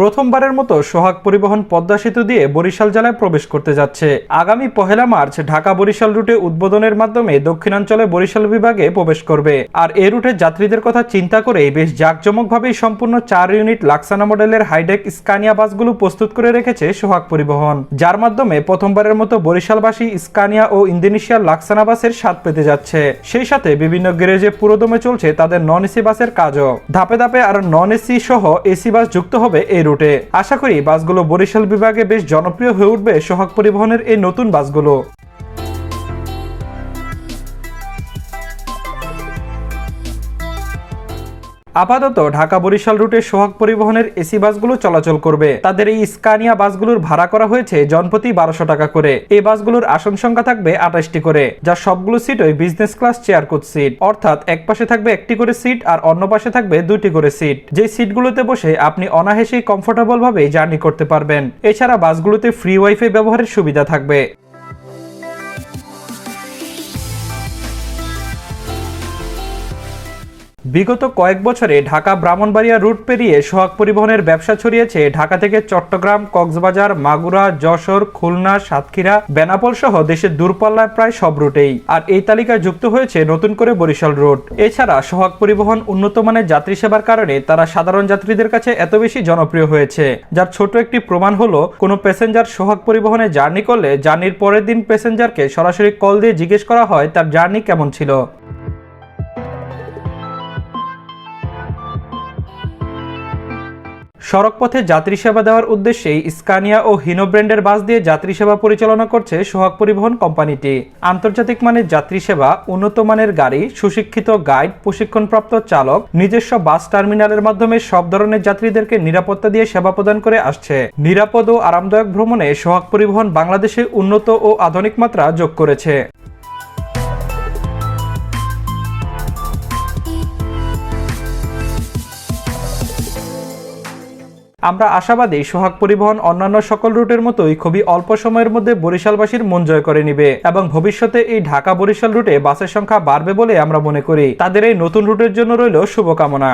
প্রথমবারের মতো সোহাগ পরিবহন পদ্মা সেতু দিয়ে বরিশাল জেলায় প্রবেশ করতে যাচ্ছে। আগামী পহেলা মার্চ ঢাকা বরিশাল রুটে উদ্বোধনের মাধ্যমে দক্ষিণাঞ্চলে বরিশাল বিভাগে প্রবেশ করবে। আর এ রুটের যাত্রীদের কথা চিন্তা করে বেশ জাঁকজমকভাবেই সম্পূর্ণ চার ইউনিট লাক্সানা মডেলের হাইডেক স্কানিয়া বাসগুলো প্রস্তুত করে রেখেছে সোহাগ পরিবহন। যার মাধ্যমে প্রথমবারের মতো বরিশালবাসী স্কানিয়া ও ইন্দোনেশিয়ার লাক্সানা বাসের স্বাদ পেতে যাচ্ছে। সেই সাথে বিভিন্ন গ্যারেজে পুরোদমে চলছে তাদের নন এসি বাসের কাজও। ধাপে ধাপে আর নন এসি সহ এসি বাস যুক্ত হবে এই রুটে। আশা করি বাসগুলো বরিশাল বিভাগে বেশ জনপ্রিয় হয়ে উঠবে সোহাগ পরিবহনের এই নতুন বাসগুলো। আপাতত ঢাকা বরিশাল রুটে সোহাগ পরিবহনের এসি বাসগুলো চলাচল করবে। তাদের এই স্কানিয়া বাসগুলোর ভাড়া করা হয়েছে জনপ্রতি বারোশো টাকা করে। এই বাসগুলোর আসন সংখ্যা থাকবে আঠাশটি করে যার সবগুলো সিট ওই business class chair coach seat অর্থাৎ এক পাশে থাকবে একটি করে সিট আর অন্য পাশে থাকবে দুইটি করে সিট। যে সিটগুলোতে বসে আপনি অনায়াসেই কমফোর্টেবল ভাবে জার্নি করতে পারবেন। এছাড়া বাসগুলোতে ফ্রি ওয়াইফাই ব্যবহারের সুবিধা থাকবে। বিগত কয়েক বছরে ঢাকা ব্রাহ্মণবাড়িয়া রুট পেরিয়ে সোহাগ পরিবহনের ব্যবসা ছড়িয়েছে। ঢাকা থেকে চট্টগ্রাম, কক্সবাজার, মাগুরা, যশোর, খুলনা, সাতক্ষীরা, বেনাপোল সহ দেশের দূরপাল্লায় প্রায় সব রুটেই। আর এই তালিকায় যুক্ত হয়েছে নতুন করে বরিশাল রুট। এছাড়া সোহাগ পরিবহন উন্নত মানের যাত্রী সেবার কারণে তারা সাধারণ যাত্রীদের কাছে এত বেশি জনপ্রিয় হয়েছে। যার ছোট একটি প্রমাণ হলো, কোনো প্যাসেঞ্জার সোহাগ পরিবহনে জার্নি করলে জার্নির পরের দিন প্যাসেঞ্জারকে সরাসরি কল দিয়ে জিজ্ঞেস করা হয় তার জার্নি কেমন ছিল। সড়কপথে যাত্রী সেবা দেওয়ার উদ্দেশ্যেই স্কানিয়া ও হিনো ব্র্যান্ডের বাস দিয়ে যাত্রী সেবা পরিচালনা করছে সোহাগ পরিবহন কোম্পানিটি। আন্তর্জাতিক মানের যাত্রী সেবা উন্নত মানের গাড়ি, সুশিক্ষিত গাইড, প্রশিক্ষণপ্রাপ্ত চালক, নিজস্ব বাস টার্মিনালের মাধ্যমে সব ধরনের যাত্রীদেরকে নিরাপত্তা দিয়ে সেবা প্রদান করে আসছে। নিরাপদ ও আরামদায়ক ভ্রমণে সোহাগ পরিবহন বাংলাদেশে উন্নত ও আধুনিক মাত্রা যোগ করেছে। আমরা আশাবাদী সোহাগ পরিবহন অন্যান্য সকল রুটের মতোই খুবই অল্প সময়ের মধ্যে বরিশালবাসীর মন জয় করে নিবে এবং ভবিষ্যতে এই ঢাকা বরিশাল রুটে বাসের সংখ্যা বাড়বে বলে আমরা মনে করি। তাদের এই নতুন রুটের জন্য রইল শুভকামনা।